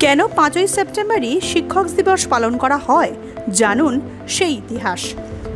কেন পাঁচই সেপ্টেম্বরই শিক্ষক দিবস পালন করা হয়? জানুন সেই ইতিহাস।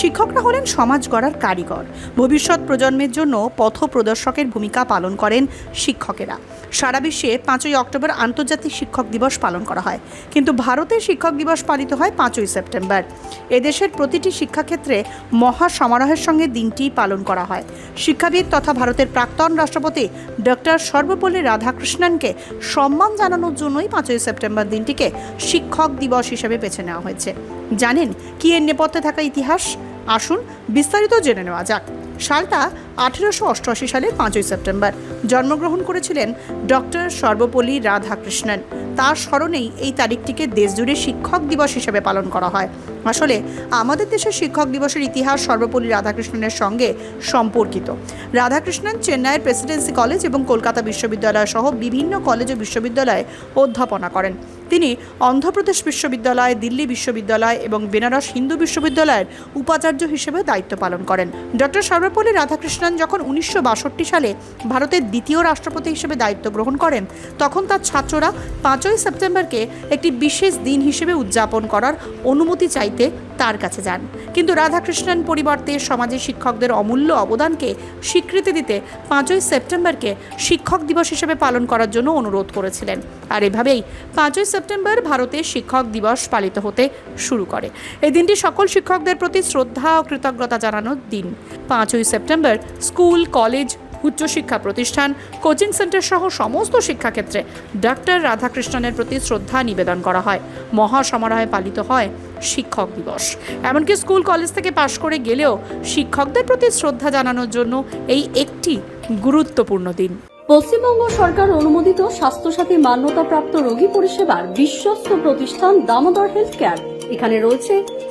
শিক্ষকরা হলেন সমাজ গড়ার কারিগর। ভবিষ্যৎ প্রজন্মের জন্য পথ প্রদর্শকের ভূমিকা পালন করেন শিক্ষকেরা। সারা বিশ্বে পাঁচই অক্টোবর আন্তর্জাতিক শিক্ষক দিবস পালন করা হয়। কিন্তু ভারতে শিক্ষক দিবস পালিত হয় পাঁচই সেপ্টেম্বর। এদেশের প্রতিটি শিক্ষাক্ষেত্রে মহা সমারোহের সঙ্গে দিনটি পালন করা হয়। শিক্ষাবিদ তথা ভারতের প্রাক্তন রাষ্ট্রপতি ডক্টর সর্বপল্লী রাধাকৃষ্ণনকে সম্মান জানানোর জন্যই পাঁচই সেপ্টেম্বর দিনটিকে শিক্ষক দিবস হিসেবে বেছে নেওয়া হয়েছে। জানেন কি এর নেপথ্যে থাকা ইতিহাস? আসুন বিস্তারিত জেনে নেওয়া যাক। সালটা আঠেরোশো অষ্টআশি সালের পাঁচই সেপ্টেম্বর। জন্মগ্রহণ করেছিলেন ডক্টর সর্বপল্লী রাধাকৃষ্ণন। তার স্মরণেই এই তারিখটিকে দেশজুড়ে শিক্ষক দিবস হিসেবে পালন করা হয়। আসলে আমাদের দেশের শিক্ষক দিবসের ইতিহাস সর্বপল্লী রাধাকৃষ্ণনের সঙ্গে সম্পর্কিত। রাধাকৃষ্ণন চেন্নাইয়ের প্রেসিডেন্সি কলেজ এবং কলকাতা বিশ্ববিদ্যালয় সহ বিভিন্ন কলেজ ও বিশ্ববিদ্যালয়ে অধ্যাপনা করেন। তিনি অন্ধ্রপ্রদেশ বিশ্ববিদ্যালয়, দিল্লি বিশ্ববিদ্যালয় এবং বেনারস হিন্দু বিশ্ববিদ্যালয়ের উপাচার্য হিসেবে দায়িত্ব পালন করেন। ডক্টর সর্বপল্লী রাধাকৃষ্ণন যখন উনিশশো বাষট্টি সালে ভারতের দ্বিতীয় রাষ্ট্রপতি হিসেবে দায়িত্ব গ্রহণ করেন, তখন তার ছাত্ররা পাঁচই সেপ্টেম্বরকে একটি বিশেষ দিন হিসেবে উদযাপন করার অনুমতি চাইতে তার কাছে যান। কিন্তু রাধাকৃষ্ণন পরিবর্তে সমাজে শিক্ষকদের অমূল্য অবদানকে স্বীকৃতি দিতে পাঁচই সেপ্টেম্বরকে শিক্ষক দিবস হিসেবে পালন করার জন্য অনুরোধ করেছিলেন। আর এভাবেই পাঁচই সেপ্টেম্বর ভারতে শিক্ষক দিবস পালিত হতে শুরু করে। এই দিনটি সকল শিক্ষকদের প্রতি শ্রদ্ধা ও কৃতজ্ঞতা জানানোর দিন। পাঁচই সেপ্টেম্বর স্কুল, কলেজ উচ্চশিক্ষা প্রতিষ্ঠান, কোচিং সেন্টার সহ সমস্ত শিক্ষাক্ষেত্রে ডক্টর রাধাকৃষ্ণনের প্রতি শ্রদ্ধা নিবেদন করা হয়। মহা সমারোহে পালিত হয় শিক্ষক দিবস। এমনকি স্কুল কলেজ থেকে পাশ করে গেলেও শিক্ষকদের প্রতি শ্রদ্ধা জানানোর জন্য এই একটি গুরুত্বপূর্ণ দিন। পশ্চিমবঙ্গ সরকার অনুমোদিত স্বাস্থ্যসাথী মান্যতাপ্রাপ্ত রোগী পরিষেবার বিশ্বস্ত প্রতিষ্ঠান দামোদর হেলথ কেয়ার। এখানে রয়েছে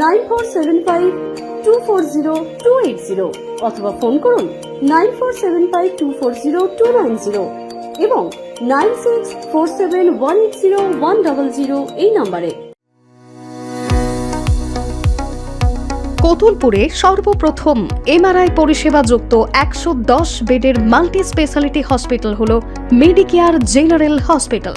nine four seven five two four zero two eight zero অথবা ফোন করুন nine four seven five two four zero two nine zero এবং nine six four seven one eight zero one double zero এই নম্বরে। কতুলপুরে সর্বপ্রথম MRI পরিষেবা যুক্ত একশো দশ বেডের মাল্টি স্পেশালিটি হসপিটাল হল মেডিকেয়ার জেনারেল হসপিটাল।